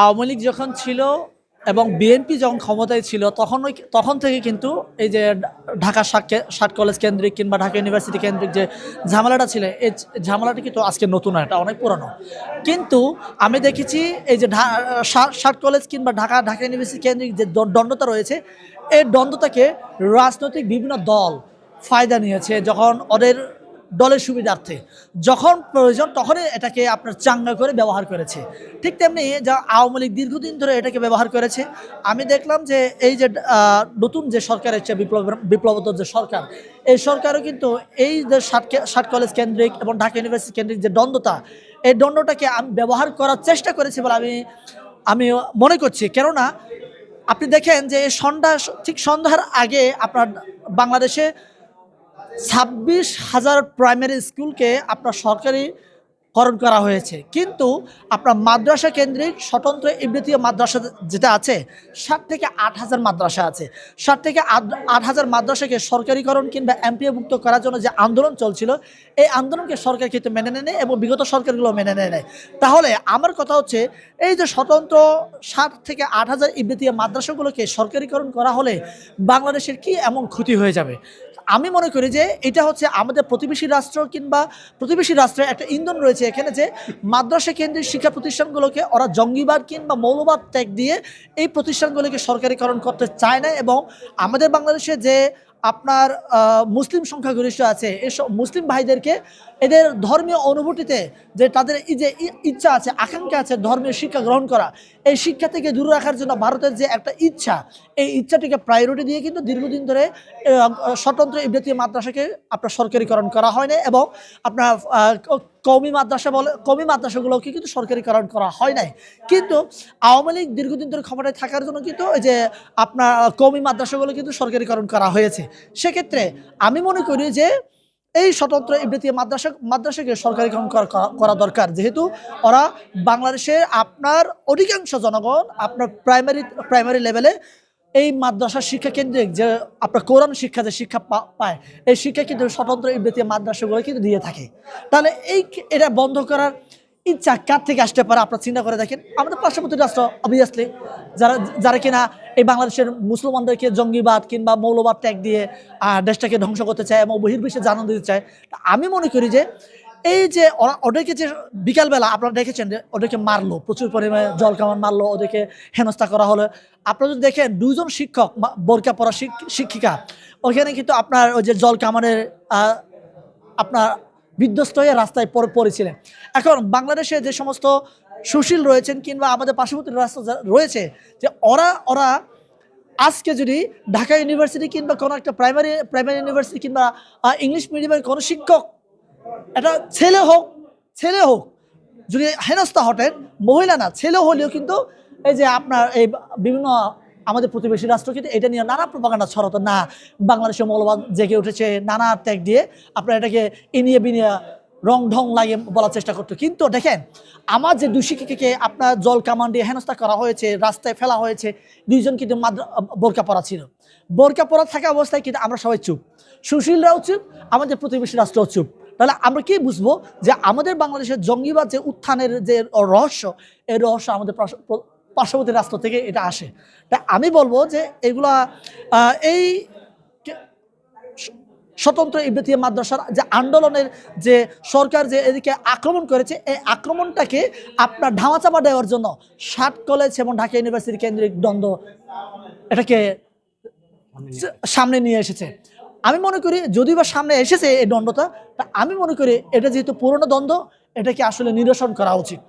আওয়ামী লীগ যখন ছিল এবং বিএনপি যখন ক্ষমতায় ছিল, তখন ওই তখন থেকে কিন্তু এই যে ঢাকা ষাট কলেজ কেন্দ্রিক কিংবা ঢাকা ইউনিভার্সিটি কেন্দ্রিক যে ঝামেলাটা ছিল, এই ঝামেলাটা কিন্তু আজকে নতুন এটা অনেক পুরনো। কিন্তু আমি দেখেছি এই যে ষাট কলেজ কিংবা ঢাকা ঢাকা ইউনিভার্সিটি কেন্দ্রিক যে দ- দ্বন্দ্বতা রয়েছে, এই দ্বন্দ্বতাকে রাজনৈতিক বিভিন্ন দল ফায়দা নিয়েছে। যখন ওদের দলের সুবিধার্থে। যখন প্রয়োজন তখনই এটাকে আপনার চাঙ্গা করে ব্যবহার করেছে। ঠিক তেমনি যা আওয়ামী লীগ দীর্ঘদিন ধরে এটাকে ব্যবহার করেছে, আমি দেখলাম যে এই যে নতুন যে সরকার এসছে, বিপ্লব যে সরকার, এই সরকারও কিন্তু এই যে ষাট কলেজ কেন্দ্রিক এবং ঢাকা ইউনিভার্সিটি কেন্দ্রিক যে দ্বন্দ্বতা এই দ্বন্দ্বটাকে আমি ব্যবহার করার চেষ্টা করেছি বলে আমি আমি মনে করছি। কেননা আপনি দেখেন যে সন্ধ্যা, ঠিক সন্ধ্যার আগে আপনার বাংলাদেশে ছাব্বিশ হাজার প্রাইমারি স্কুলকে আপনার সরকারি করণ করা হয়েছে। কিন্তু আপনার মাদ্রাসা কেন্দ্রিক স্বতন্ত্র ইবৃতীয় মাদ্রাসা যেটা আছে ষাট থেকে আট হাজার মাদ্রাসা আছে। ষাট থেকে আট হাজার মাদ্রাসাকে সরকারিকরণ কিংবা এমপিওভুক্ত করার জন্য যে আন্দোলন চলছিল, এই আন্দোলনকে সরকার কিন্তু মেনে নেয় এবং বিগত সরকারগুলো মেনে নেয় নেয় তাহলে আমার কথা হচ্ছে, এই যে স্বতন্ত্র ষাট থেকে আট হাজার ইবৃতীয় মাদ্রাসাগুলোকে সরকারিকরণ করা হলে বাংলাদেশের কি এমন ক্ষতি হয়ে যাবে? আমি মনে করি যে এটা হচ্ছে আমাদের প্রতিবেশী রাষ্ট্র কিংবা প্রতিবেশী রাষ্ট্রের একটা ইন্ধন রয়েছে এখানে যে মাদ্রাসা কেন্দ্রিক শিক্ষা প্রতিষ্ঠানগুলোকে ওরা জঙ্গিবাদ কিংবা মৌলবাদ ত্যাগ দিয়ে এই প্রতিষ্ঠানগুলোকে সরকারিকরণ করতে চায় না এবং আমাদের বাংলাদেশে যে আপনার মুসলিম সংখ্যাগরিষ্ঠ আছে এসব মুসলিম ভাইদেরকে এদের ধর্মীয় অনুভূতিতে যে তাদের এই যে ইচ্ছা আছে, আকাঙ্ক্ষা আছে ধর্মীয় শিক্ষা গ্রহণ করা, এই শিক্ষা থেকে দূরে রাখার জন্য ভারতের যে একটা ইচ্ছা, এই ইচ্ছাটিকে প্রায়োরিটি দিয়ে কিন্তু দীর্ঘদিন ধরে স্বতন্ত্র ইবরাতি মাদ্রাসাকে আপনার সরকারিকরণ করা হয় না এবং আপনার আহ, ক- কওমি মাদ্রাসা বলে কওমি মাদ্রাসাগুলোকে কিন্তু সরকারিকরণ করা হয় নাই। কিন্তু আওয়ামী লীগ দীর্ঘদিন ধরে ক্ষমতায় থাকার জন্য কিন্তু ওই যে আপনার কওমি মাদ্রাসাগুলো কিন্তু সরকারিকরণ করা হয়েছে। সেক্ষেত্রে আমি মনে করি যে এই স্বতন্ত্র ইবৃতি মাদ্রাসা মাদ্রাসাকে সরকারিকরণ করা- করা- করা দরকার। যেহেতু ওরা বাংলাদেশের আপনার অধিকাংশ জনগণ আপনার প্রাইমারি প্রাইমারি লেভেলে এই মাদ্রাসা শিক্ষা কেন্দ্রিক যে আপনার কোরআন শিক্ষা যে শিক্ষা পায়, এই শিক্ষা কিন্তু স্বতন্ত্র ইবৃতি মাদ্রাসাগুলো কিন্তু দিয়ে থাকে। তাহলে এই এটা বন্ধ করার ইচ্ছা কার থেকে আসতে পারে আপনার চিন্তা করে দেখেন? আমাদের পার্শ্ববর্তী রাষ্ট্র অবভিয়াসলি যারা যারা কিনা এই বাংলাদেশের মুসলমানদেরকে জঙ্গিবাদ কিংবা মৌলবাদ ত্যাগ দিয়ে দেশটাকে ধ্বংস করতে চায় এবং বহির্বিশ্বে জানান দিতে চায় আমি মনে করি যে এই যে ওরা ওদেরকে যে বিকালবেলা আপনারা দেখেছেন যে ওদেরকে মারলো, প্রচুর পরিমাণে জল কামান মারলো, ওদেরকে হেনস্থা করা হলো। আপনারা যদি দেখেন দুজন শিক্ষক বোরকা পড়া শিক- শিক্ষিকা, ওখানে কিন্তু আপনার ওই যে জল কামানের আপনার বিধ্বস্ত হয়ে রাস্তায় পড়ে, পড়েছিলেন। এখন বাংলাদেশে যে সমস্ত সুশীল রয়েছেন কিংবা আমাদের পার্শ্ববর্তী রাস্তা রয়েছে, যে ওরা ওরা আজকে যদি ঢাকা ইউনিভার্সিটি কিংবা কোনো একটা প্রাইমারি প্রাইমারি ইউনিভার্সিটি কিংবা ইংলিশ মিডিয়ামের কোনো শিক্ষক এটা ছেলে হোক ছেলে হোক। যদি হেনস্থা হটেন মহিলা না, ছেলে হলেও কিন্তু এই যে আপনার এই বিভিন্ন আমাদের প্রতিবেশী রাষ্ট্র কিন্তু এটা নিয়ে নানা প্রপাগান্ডা ছড়াতো। না বাংলাদেশের মৌলবাদ জেগে উঠেছে, নানা ত্যাগ দিয়ে আপনার এটাকে ইনিয়ে বিনিয়ে রং ঢং লাগিয়ে বলার চেষ্টা করতো। কিন্তু দেখেন, আমার যে দুশিক্ষিকাকে আপনার জল কামান দিয়ে হেনস্থা করা হয়েছে, রাস্তায় ফেলা হয়েছে, দুইজন কিন্তু মাদ্রা, বোরকা পরা ছিল। বোরকা পরা থাকা অবস্থায় কিন্তু আমরা সবাই চুপ। সুশীলরাও চুপ, আমাদের প্রতিবেশী রাষ্ট্রও চুপ। তাহলে আমরা কি বুঝব যে আমাদের বাংলাদেশের জঙ্গিবাদ যে উত্থানের যে রহস্য এই রহস্য আমাদের পার্শ্ববর্তী রাষ্ট্র থেকে এটা আসে। তা আমি বলব যে এগুলা এই স্বতন্ত্র ইবৃতীয় মাদ্রাসার যে আন্দোলনের যে সরকার যে এদিকে আক্রমণ করেছে এই আক্রমণটাকে আপনার ধামাচাপা দেওয়ার জন্য ষাট কলেজ এবং ঢাকা ইউনিভার্সিটি কেন্দ্রিক দ্বন্দ্ব এটাকে সামনে নিয়ে এসেছে। আমি মনে করি যদি বা সামনে এসেছে এই দ্বন্দ্বটা তা আমি মনে করি এটা যেহেতু পুরনো দ্বন্দ্ব এটাকে আসলে নিরসন করা উচিত।